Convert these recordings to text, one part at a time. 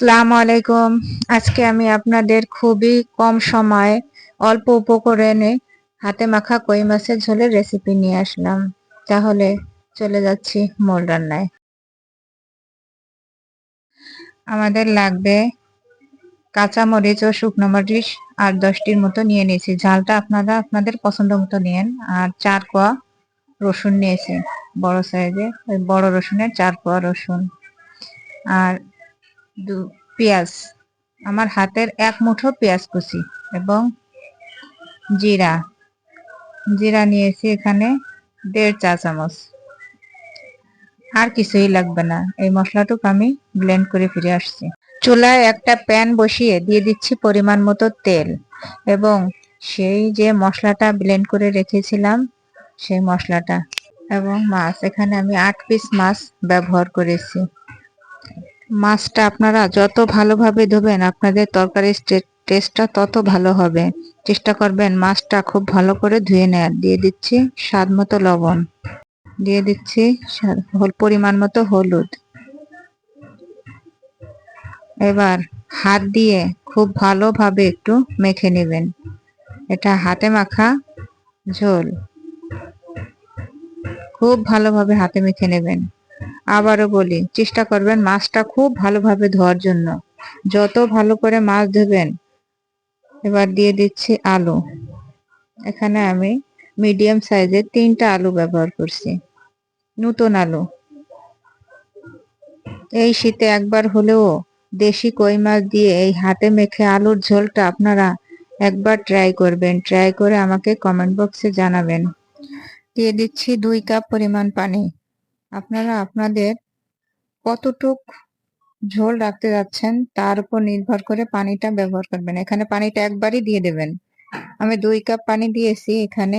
আসসালামু আলাইকুম। আজকে আমি আপনাদের খুবই কম সময়ে অল্প উপকরণে হাতে মাখা কই মাছের ঝোলের রেসিপি নিয়ে আসলাম। তাহলে চলে যাচ্ছি মূল রান্নায়। আমাদের লাগবে কাঁচা মরিচ ও শুকনো মরিচ আর দশটির মতো নিয়ে নিয়েছি। ঝালটা আপনারা আপনাদের পছন্দ মতো নিয়েন। আর চার কোয়া রসুন নিয়েছি, বড় সাইজে ওই বড় রসুনের চার কোয়া রসুন। আর দু, পেঁয়াজ। আমার হাতের এক মুঠো পেঁয়াজ কুচি এবং জিরা। জিরা নিয়েছি এখানে দেড় চা চামচ। আর কিছুই লাগবে না। এই মশলাটুকু আমি ব্লেন্ড করে ফিরে আসছি। চুলায় একটা প্যান বসিয়ে দিয়ে দিচ্ছি পরিমাণ মতো তেল এবং সেই যে মশলাটা ব্লেন্ড করে রেখেছিলাম, সেই মশলাটা এবং মাছ। এখানে আমি আট পিস মাছ ব্যবহার করেছি। মাছটা আপনারা যত ভালোভাবে ধোবেন, আপনাদের তরকারির টেস্টটা তত ভালো হবে। চেষ্টা করবেন মাছটা খুব ভালো করে ধুয়ে নেয়ার। দিয়ে দিচ্ছি স্বাদ মতো লবণ। দিয়ে দিচ্ছি পরিমাণ মতো হলুদ। এবার হাত দিয়ে খুব ভালোভাবে একটু মেখে নেবেন। এটা হাতে মাখা ঝোল। খুব ভালোভাবে হাতে মেখে নেবেন। আবারও বলি, চেষ্টা করবেন মাছটা খুব ভালোভাবে ধোয়ার জন্য। যত ভালো করে মাছ ধোবেন, এবার দিয়ে দিচ্ছি আলু। এখানে আমি মিডিয়াম সাইজের তিনটা আলু ব্যবহার করছি। নতুন আলু। এই শীতে একবার হলেও দেশি কই মাছ দিয়ে এই হাতে মেখে আলুর ঝোলটা আপনারা একবার ট্রাই করবেন। ট্রাই করে আমাকে কমেন্ট বক্সে জানাবেন। দিয়ে দিচ্ছি দুই কাপ পরিমাণ পানি। আপনারা আপনাদের কতটুক ঝোল রাখতে যাচ্ছেন, তার উপর নির্ভর করে পানিটা ব্যবহার করবেন। এখানে পানিটা একবারই দিয়ে দেবেন। আমি দুই কাপ পানি দিয়েছি, এখানে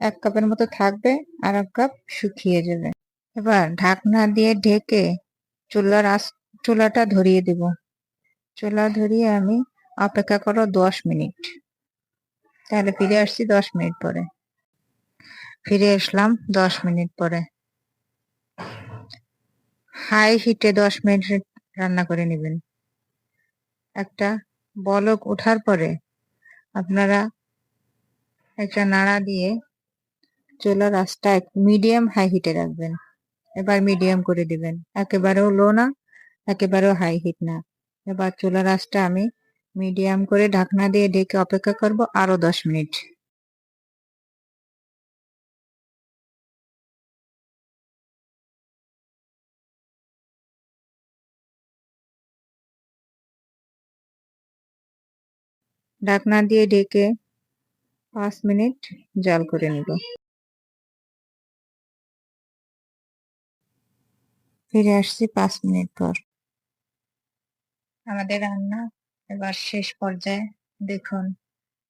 এক কাপের মতো থাকবে, আর এক কাপ শুকিয়ে যাবে। এবার ঢাকনা দিয়ে ঢেকে চুলার আস, চুলাটা ধরিয়ে দেব। চুলা ধরিয়ে আমি অপেক্ষা করো দশ মিনিট। তাহলে ফিরে আসছি দশ মিনিট পরে। ফিরে আসলাম দশ মিনিট পরে। হাই হিটে দশ মিনিট রান্না করে নেবেন। একটা বলক ওঠার পরে আপনারা একটা নাড়া দিয়ে চুলার আঁচটা মিডিয়াম হাই হিটে রাখবেন। এবার মিডিয়াম করে দিবেন। একেবারেও লো না, একেবারেও হাই হিট না। এবার চুলার আঁচটা আমি মিডিয়াম করে ঢাকনা দিয়ে ঢেকে অপেক্ষা করব আরও দশ মিনিট। ঢাকনা দিয়ে ঢেকে পাঁচ মিনিট জাল করে নিব। ফিরে আসছি পাঁচ মিনিট পর। আমাদের রান্না এবার শেষ পর্যায়ে। দেখুন,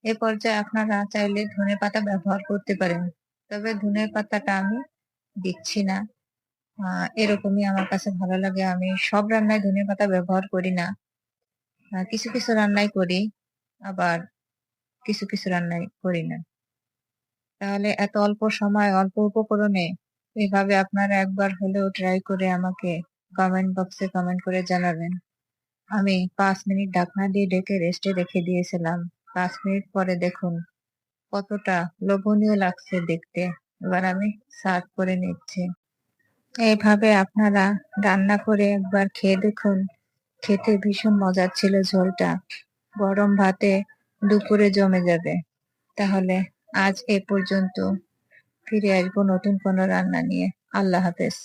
এ পর্যায়ে আপনারা চাইলে ধনে পাতা ব্যবহার করতে পারেন, তবে ধনে পাতাটা আমি দিচ্ছি না। এরকমই আমার কাছে ভালো লাগে। আমি সব রান্নায় ধনে পাতা ব্যবহার করি না। কিছু কিছু রান্নাই করি। আবার কিছু কিছু রান্নাই করি না। তাহলে এত অল্প সময়, অল্প উপকরণে এভাবে আপনারা একবার হলেও ট্রাই করে আমাকে কমেন্ট বক্সে কমেন্ট করে জানাবেন। আমি পাঁচ মিনিট ঢাকনা দিয়ে ডেকে রেস্টে রেখে দিয়েছিলাম। পাঁচ মিনিট পরে দেখুন কতটা লোভনীয় লাগছে দেখতে। এবার আমি সার্ভ করে নিচ্ছি। এইভাবে আপনারা রান্না করে একবার খেয়ে দেখুন। খেতে ভীষণ মজার ছিল ঝোলটা। গরম ভাতে দুপুরে জমে যাবে। তাহলে আজ এ পর্যন্ত ফিরে আসব নতুন কোনো রান্না নিয়ে। আল্লাহ হাফেজ।